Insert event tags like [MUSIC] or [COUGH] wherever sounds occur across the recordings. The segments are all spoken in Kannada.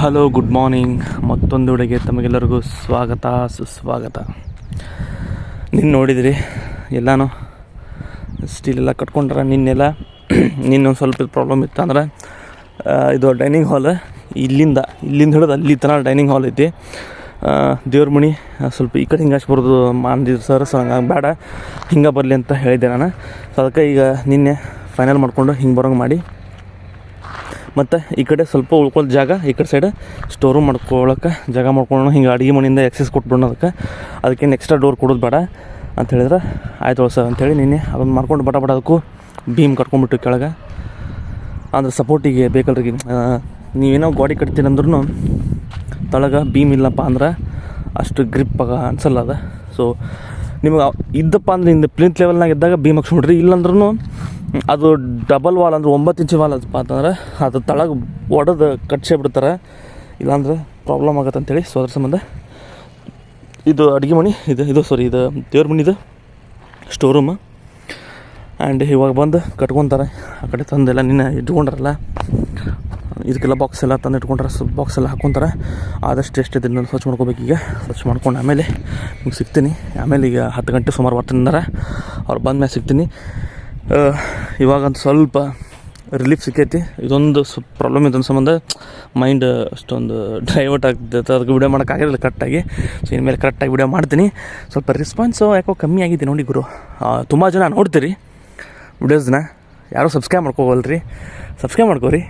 Hello, good morning. ಮತ್ತೊಂದು ಉಡುಗೆ ತಮಗೆಲ್ಲರಿಗೂ ಸ್ವಾಗತ, ಸುಸ್ವಾಗತ. ನಿನ್ನ ನೋಡಿದ್ರಿ, ಎಲ್ಲಾನು ಸ್ಟೀಲ್ ಎಲ್ಲ ಕಟ್ಕೊಂಡ್ರೆ ನಿನ್ನೆಲ್ಲ. [CLEARS THROAT] ನಿನ್ನೊಂದು ಸ್ವಲ್ಪ ಪ್ರಾಬ್ಲಮ್ ಇತ್ತು ಅಂದ್ರೆ ಇದು ಡೈನಿಂಗ್ ಹಾಲ್ ಇಲ್ಲಿಂದ ಇಲ್ಲಿಂದ ಹಿಡಿದು ಅಲ್ಲಿ ತನಕ ಡೈನಿಂಗ್ ಹಾಲ್ ಐತಿ. ದೇವ್ರ ಮಣಿ ಸ್ವಲ್ಪ ಈ ಕಡೆ ಹಿಂಗೆ ಬರೋದು ಮಾಡಿದ್ರು ಸರ್ ಸೊ ಹಂಗೆ ಬೇಡ ಹಿಂಗೆ ಬರಲಿ ಅಂತ ಹೇಳಿದ್ದೆ ನಾನು. ಸೊ ಅದಕ್ಕೆ ಈಗ ನಿನ್ನೆ ಫೈನಲ್ ಮಾಡಿಕೊಂಡು ಹಿಂಗೆ ಬರೋಂಗೆ ಮಾಡಿ. ಮತ್ತು ಈ ಕಡೆ ಸ್ವಲ್ಪ ಉಳ್ಕೊಳ್ಳೋ ಜಾಗ, ಈ ಕಡೆ ಸೈಡ್ ಸ್ಟೋರ್ ರೂಮ್ ಮಾಡ್ಕೊಳಕ್ಕೆ ಜಾಗ ಮಾಡ್ಕೊಳ್ಳೋಣ ಹಿಂಗೆ ಅಡುಗೆ ಮನೆಯಿಂದ ಎಕ್ಸಸ್ ಕೊಟ್ಬಿಡೋಣ ಅದಕ್ಕೆ. ಅದಕ್ಕೇನು ಎಕ್ಸ್ಟ್ರಾ ಡೋರ್ ಕೊಡೋದು ಬೇಡ ಅಂತ ಹೇಳಿದ್ರೆ, ಆಯ್ತು ಸರ್ ಅಂಥೇಳಿ ನಿನ್ನೆ ಅದನ್ನು ಮಾಡ್ಕೊಂಡು ಬಡ ಬಡ ಅದಕ್ಕೂ ಭೀಮ್ ಕಟ್ಕೊಂಡ್ಬಿಟ್ಟು ಕೆಳಗೆ. ಅಂದ್ರೆ ಸಪೋರ್ಟಿಗೆ ಬೇಕಲ್ರಿ. ನೀವೇನೋ ಗಾಡಿ ಕಟ್ತೀನಂದ್ರೂ ತಳಗೆ ಭೀಮ್ ಇಲ್ಲಪ್ಪ ಅಂದ್ರೆ ಅಷ್ಟು ಗ್ರಿಪ್ ಆಗ ಅನ್ಸಲ್ಲ ಅದು. ಸೊ ನಿಮಗೆ ಇದ್ದಪ್ಪ ಅಂದ್ರೆ ಇಂದ ಪ್ಲಿಂತ್ ಲೆವೆಲ್ನಾಗ ಇದ್ದಾಗ ಭೀಮ್ ಹಾಕ್ಸ್ಬಿಡ್ರಿ ಇಲ್ಲಾಂದ್ರೂ ಅದು ಡಬಲ್ ವಾಲ್ ಅಂದ್ರೆ ಒಂಬತ್ತು ಇಂಚು ವಾಲ್ ಅದಪ್ಪ ಅಂತಂದ್ರೆ ಅದು ತಳಗೆ ಒಡೆದು ಕಟ್ಸೇ ಬಿಡ್ತಾರೆ ಇಲ್ಲಾಂದ್ರೆ ಪ್ರಾಬ್ಲಮ್ ಆಗತ್ತೆ ಅಂತೇಳಿ ಸೊ ಅದ್ರ ಸಂಬಂಧ. ಇದು ಅಡುಗೆ ಮನೆ ಇದು ಇದು ಸಾರಿ ಇದು ದೇವ್ರ ಇದು. ಸ್ಟೋರ್ ರೂಮ್ ಆ್ಯಂಡ್ ಇವಾಗ ಬಂದು ಕಟ್ಕೊತಾರೆ. ಆ ಕಡೆ ತಂದೆಲ್ಲ ನಿನ್ನೆ ಇಟ್ಕೊಂಡ್ರಲ್ಲ. ಇದಕ್ಕೆಲ್ಲ ಬಾಕ್ಸ್ ಎಲ್ಲ ತಂದು ಇಟ್ಕೊಂಡ್ರೆ. ಸ್ವಲ್ಪ ಬಾಕ್ಸ್ ಎಲ್ಲ ಹಾಕ್ಕೊಂತಾರೆ. ಆದಷ್ಟು ಎಷ್ಟು ಇದನ್ನ ಸ್ವಚ್ಛ ಮಾಡ್ಕೋಬೇಕು ಈಗ. ಸ್ವಚ್ಛ ಮಾಡ್ಕೊಂಡು ಆಮೇಲೆ ನಿಮ್ಗೆ ಸಿಗ್ತೀನಿ. ಆಮೇಲೆ ಈಗ ಹತ್ತು ಗಂಟೆ ಸುಮಾರು ಅಂದ್ರೆ ಅವ್ರು ಬಂದ ಮೇಲೆ ಸಿಗ್ತೀನಿ. ಇವಾಗಂತ ಸ್ವಲ್ಪ ರಿಲೀಫ್ ಸಿಕ್ಕೈತಿ. ಇದೊಂದು ಸ್ವಲ್ಪ ಪ್ರಾಬ್ಲಮ್ ಇದೊಂದು ಸಂಬಂಧ ಮೈಂಡ್ ಅಷ್ಟೊಂದು ಡೈವರ್ಟ್ ಆಗ್ತೈತೆ ಅದಕ್ಕೆ ವಿಡಿಯೋ ಮಾಡೋಕ್ಕಾಗಿರಲಿಲ್ಲ ಕರೆಕ್ಟಾಗಿ ಸೊ ಇನ್ಮೇಲೆ ಕರೆಕ್ಟಾಗಿ ವಿಡಿಯೋ ಮಾಡ್ತೀನಿ. ಸ್ವಲ್ಪ ರೆಸ್ಪಾನ್ಸು ಯಾಕೋ ಕಮ್ಮಿ ಆಗಿದೆ ನೋಡಿ ಗುರು. ತುಂಬ ಜನ ನೋಡ್ತೀರಿ. ವಿಡಿಯೋಸ್ನ ಯಾರೂ ಸಬ್ಸ್ಕ್ರೈಬ್ ಮಾಡ್ಕೋವಲ್ರಿ. ಸಬ್ಸ್ಕ್ರೈಬ್ ಮಾಡ್ಕೋರಿ.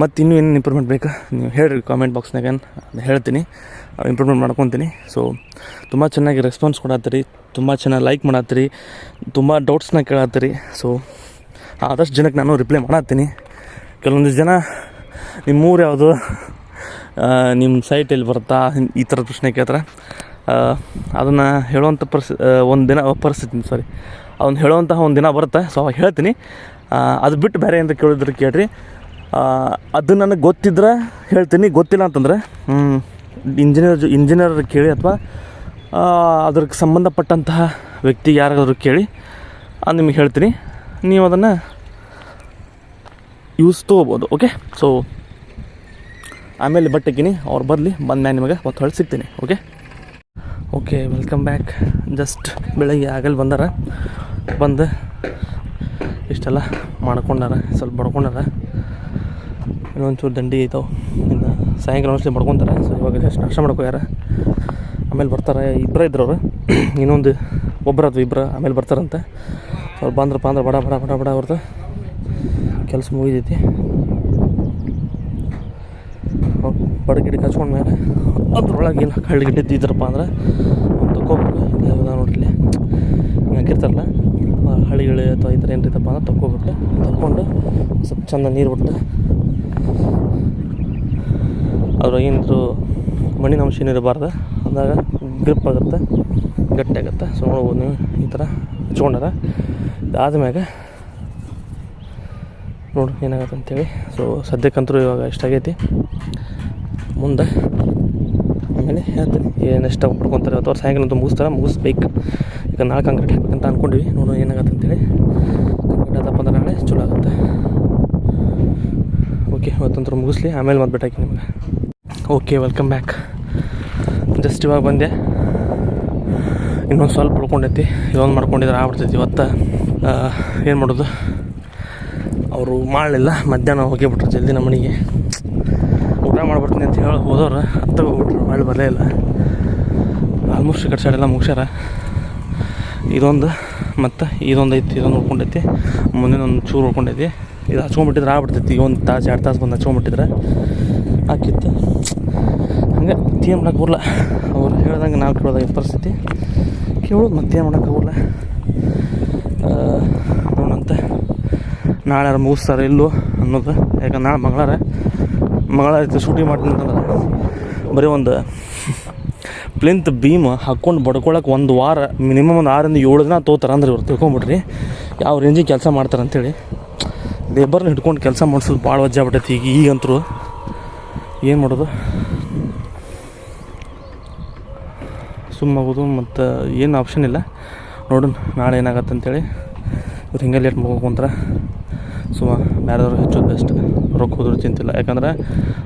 ಮತ್ತು ಇನ್ನೂ ಏನು ಇಂಪ್ರೂವ್ಮೆಂಟ್ ಬೇಕು? ನೀವು ಹೇಳಿರಿ ಕಾಮೆಂಟ್ ಬಾಕ್ಸ್ನಾಗ ಹೇಳ್ತೀನಿ. ಇಂಪ್ರೂವ್ಮೆಂಟ್ ಮಾಡ್ಕೊತೀನಿ. ಸೊ ತುಂಬ ಚೆನ್ನಾಗಿ ರೆಸ್ಪಾನ್ಸ್ ಕೊಡತ್ತೀರಿ. ತುಂಬ ಚೆನ್ನಾಗಿ ಲೈಕ್ ಮಾಡತ್ತೀರಿ. ತುಂಬ ಡೌಟ್ಸ್ನ ಕೇಳತ್ತೀರಿ. ಸೊ ಆದಷ್ಟು ಜನಕ್ಕೆ ನಾನು ರಿಪ್ಲೈ ಮಾಡತ್ತೀನಿ. ಕೆಲವೊಂದು ಜನ ನಿಮ್ಮ ಊರು ಯಾವುದು ನಿಮ್ಮ ಸೈಟ್ ಎಲ್ಲಿ ಬರುತ್ತಾ, ಈ ಥರದ ಪ್ರಶ್ನೆ ಕೇಳ್ತಾರೆ. ಅದನ್ನು ಹೇಳುವಂಥ ಪರಿಸ್ ಒಂದು ದಿನ ಪರಿಸ್ಥಿತಿ ಸಾರಿ ಅವನು ಹೇಳುವಂತಹ ಒಂದು ದಿನ ಬರುತ್ತೆ. ಸೊ ಅವಾಗ ಹೇಳ್ತೀನಿ. ಅದು ಬಿಟ್ಟು ಬೇರೆ ಅಂತ ಕೇಳಿದ್ರೆ ಕೇಳ್ರಿ. ಅದು ನನಗೆ ಗೊತ್ತಿದ್ರೆ ಹೇಳ್ತೀನಿ. ಗೊತ್ತಿಲ್ಲ ಅಂತಂದರೆ ಇಂಜಿನಿಯರ್ ಇಂಜಿನಿಯರ್ ಕೇಳಿ ಅಥವಾ ಅದಕ್ಕೆ ಸಂಬಂಧಪಟ್ಟಂತಹ ವ್ಯಕ್ತಿ ಯಾರಾದರೂ ಕೇಳಿ ಅದು ನಿಮಗೆ ಹೇಳ್ತೀನಿ. ನೀವು ಅದನ್ನು ಯೂಸ್ ತೊಗೋಬೋದು ಓಕೆ ಸೊ ಆಮೇಲೆ ಬಟ್ಟೆಗಿನಿ ಅವ್ರು ಬರಲಿ ಬಂದ್ಮೇಲೆ ನಿಮಗೆ ಮತ್ತೆ ಹೊಳ್ಳಿ ಸಿಗ್ತೀನಿ okay okay welcome back just ಬೆಳಗ್ಗೆ ಆಗಲ್ಲಿ ಬಂದಾರ. ಬಂದು ಇಷ್ಟೆಲ್ಲ ಮಾಡ್ಕೊಂಡಾರ, ಸ್ವಲ್ಪ ಬಡ್ಕೊಂಡಾರ. ಇನ್ನೊಂಚೂರು ದಂಡಿ ಐತೋ ಇನ್ನು ಸಾಯಂಕಾಲ ಅಷ್ಟೇ ಮಾಡ್ಕೊತಾರೆ. ಸೊ ಇವಾಗ ಜಸ್ಟ್ ನಾಷ್ಟ ಮಾಡ್ಕೋಯಾರ ಆಮೇಲೆ ಬರ್ತಾರೆ. ಇಬ್ಬರೇ ಇದ್ರು ಅವರು. [CLEARS THROAT] ಇನ್ನೊಂದು ಒಬ್ಬರು ಅಥವಾ ಇಬ್ಬರು ಆಮೇಲೆ ಬರ್ತಾರಂತೆ. ಅವ್ರು ಬಂದ್ರಪ್ಪ ಅಂದ್ರೆ ಬಡ ಬಡ ಬಡ ಬಡ ಅವ್ರದ್ದು ಕೆಲಸ ಮುಗಿದೈತಿ. ಬಡಗಿಡಿ ಕಚ್ಕೊಂಡ್ಮೇಲೆ ಅದ್ರೊಳಗೆ ಏನು ಹಳ್ಳಿ ಇದ್ದಿದ್ರಪ್ಪ ಅಂದ್ರೆ ಒಂದು ತಗೋಬೇಕು ಇಲ್ಲ ನೋಡ್ರಿ ಹಾಕಿರ್ತಾರಲ್ಲ ಹಳ್ಳಿಗಳು ಅಥವಾ ಈ ಥರ ಏನಿರ್ತಪ್ಪ ಅಂದ್ರೆ ತಕ್ಕೋಬೇಕು ತಕ್ಕೊಂಡು ಸ್ವಲ್ಪ ಚಂದ ನೀರು ಬಿಟ್ಟು ಅದ್ರಾಗ ಏನಾದ್ರು ಮಣ್ಣಿನ ಅಂಶ ಇರಬಾರ್ದು? ಅಂದಾಗ ಗ್ರಿಪ್ ಆಗುತ್ತೆ, ಗಟ್ಟಿ ಆಗುತ್ತೆ. ಸೊ ನೋಡ್ಬೋದು ನೀವು ಈ ಥರ ಹಚ್ಕೊಂಡಾರ. ಇದಾದ್ಮ್ಯಾಗ ನೋಡು ಏನಾಗುತ್ತೆ ಅಂತೇಳಿ. ಸೊ ಸದ್ಯಕ್ಕಂತೂ ಇವಾಗ ಇಷ್ಟಾಗೈತಿ ಮುಂದೆ ಆಮೇಲೆ ಹೇಳ್ತೀನಿ. ಏನು ಎಷ್ಟು ಪಡ್ಕೊತಾರೆ ಅಥವಾ ಸಾಯಂಕಾಲ ಅಂತ ಮುಗಿಸ್ತಾರೆ? ಮುಗಿಸ್ಬೇಕು. ಈಗ ನಾಳೆ ಕಾಂಕ್ರೀಟ್ ಹಾಕ್ಬೇಕಂತ ಅಂದ್ಕೊಂಡಿವಿ ನೋಡೋಣ ಏನಾಗುತ್ತೆ ಅಂತೇಳಿ. ಕಾಂಕ್ರೀಟ್ ಅಂದ್ರೆ ನಾಳೆ ಚಲೋ ಆಗುತ್ತೆ. ಓಕೆ ಮುಗಿಸ್ಲಿ, ಆಮೇಲೆ ಮತ್ತೆ ಬಿಟ್ಟಾಕಿ ನಿಮಗೆ. ಓಕೆ ವೆಲ್ಕಮ್ ಬ್ಯಾಕ್ ಜಸ್ಟ್ ಇವಾಗ ಬಂದೆ. ಇನ್ನೊಂದು ಸ್ವಲ್ಪ ಉಳ್ಕೊಂಡೈತಿ ಇದೊಂದು ಮಾಡ್ಕೊಂಡಿದ್ರೆ ಆಗ್ಬಿಡ್ತೈತಿ ಇವತ್ತು. ಏನು ಮಾಡೋದು? ಅವರು ಮಾಡಲಿಲ್ಲ, ಮಧ್ಯಾಹ್ನ ಹೋಗಿಬಿಟ್ರು ಜಲ್ದಿ ನಮ್ಮ ಮನೆಗೆ. ಊಟ ಮಾಡ್ಬಿಡ್ತೀನಿ ಅಂತ ಹೇಳಿ ಹೋದವ್ರು ಅಂತ ಹೋಗ್ಬಿಟ್ರು ಮಾಡಿ ಬರಲೇ ಇಲ್ಲ. ಆಲ್ಮೋಸ್ಟ್ ಈ ಕಡೆ ಎಲ್ಲ ಮುಗ್ಸ್ಯಾರ. ಇದೊಂದು, ಮತ್ತು ಇದೊಂದು ಐತಿ ಇದೊಂದು ಉಳ್ಕೊಂಡೈತಿ. ಮುಂದಿನ ಒಂದು ಚೂರು ಉಳ್ಕೊಂಡೈತಿ. ಇದು ಹಚ್ಕೊಂಡ್ಬಿಟ್ಟಿದ್ರೆ ಆಗ್ಬಿಡ್ತೈತಿ. ಒಂದು ತಾಸು, ಎರಡು ತಾಸು ಬಂದು ಹಚ್ಕೊಂಡ್ಬಿಟ್ಟಿದ್ರೆ ಹಾಕಿತ್ತು ಹಂಗೆ ಮತ್ತೇನು ಮಾಡೋಕ್ಕಾಗಲ್ಲ ಅವ್ರು ಹೇಳ್ದಂಗೆ ನಾವು ಕೇಳೋದಾಗ ಪರಿಸ್ಥಿತಿ. ಕೇಳೋದು ಮತ್ತೇನು ಮಾಡೋಕೆ ಬರಲ್ಲ. ನೋಡಂತೆ ನಾಳೆ ಯಾರು ಮುಗಿಸ್ತಾರೆ ಇಲ್ಲೋ ಅನ್ನೋದು. ಯಾಕಂದ್ರೆ ನಾಳೆ ಮಂಗಳಾರ ಮಂಗಳಾರ ಐತೆ ಶೂಟಿಂಗ್ ಮಾಡ್ತೀನಿ ಅಂತಂದ್ರೆ. ಬರೀ ಒಂದು ಪ್ಲಿಂತ್ ಭೀಮ್ ಹಾಕ್ಕೊಂಡು ಬಡ್ಕೊಳಕ್ಕೆ ಒಂದು ವಾರ ಮಿನಿಮಮ್ ಒಂದು ಆರರಿಂದ ಏಳು ದಿನ ತೋತಾರೆ ಅಂದ್ರೆ ಇವ್ರು ತಿಳ್ಕೊಂಬಿಟ್ರಿ ಯಾವ ರೇಂಜಿಗೆ ಕೆಲಸ ಮಾಡ್ತಾರೆ ಅಂತೇಳಿ ಲೇಬರ್ನ ಹಿಡ್ಕೊಂಡು ಕೆಲಸ ಮಾಡಿಸೋದು ಭಾಳ ವಜ್ಜೆ ಆಗ್ಬಿಟ್ಟೈತಿ ಈಗ ಈಗಂತರೂ ಏನು ಮಾಡೋದು? ಸುಮ್ಮಾಗೋದು ಮತ್ತು ಏನು ಆಪ್ಷನ್ ಇಲ್ಲ. ನೋಡೋಣ, ನಾಳೆ ಏನಾಗತ್ತೆ ಅಂತೇಳಿ. ಇವ್ರು ಹಿಂಗೆ ಲೇಟ್ ಮಾಡ್ಕೊಂತಾರೆ ಸುಮ್ಮ ಬೇರೆದವ್ರು ಹೆಚ್ಚು ಬೆಸ್ಟ್ ರೊಕ್ಕ ಹೋದ್ರು ಚಿಂತಿಲ್ಲ ಯಾಕಂದ್ರೆ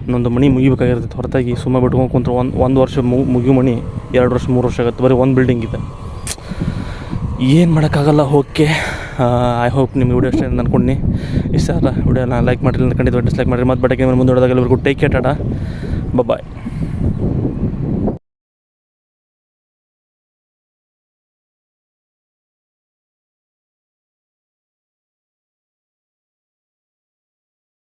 ಇನ್ನೊಂದು ಮಣಿ ಮುಗಿಬೇಕಾಗಿರ್ತೈತೆ. ಹೊರತಾಗಿ ಸುಮ್ಮ ಬಿಟ್ಕೊಂಡು ಕುಂತ್ರೆ ಒಂದು ಒಂದು ವರ್ಷ ಮುಗಿಯು ಮಣಿ ಎರಡು ವರ್ಷ, ಮೂರು ವರ್ಷ ಆಗುತ್ತೆ. ಬರೀ ಒಂದು ಬಿಲ್ಡಿಂಗ್ ಇದೆ. ಏನು ಮಾಡೋಕ್ಕಾಗಲ್ಲ ಓಕೆ ಐ ಹೋಪ್ ನಿಮ್ಗೆ ವಿಡಿಯೋ ಇಷ್ಟ ನಾನು ಅನ್ಕೊಂಡ್ನಿ. ಇಷ್ಟ ಅಲ್ಲ ವಿಡಿಯೋನ ಲೈಕ್ ಮಾಡಿರಿ ಖಂಡಿತ ಡಿಸ್ಲೈಕ್ ಮಾಡಿರಿ. ಮತ್ತು ಬಟ್ಟೆ ಮುಂದೆ ಎಲ್ಲರಿಗೂ ಟೇಕ್ ಕೇರ್ ಟಾಟಾ. ಬಾಯ್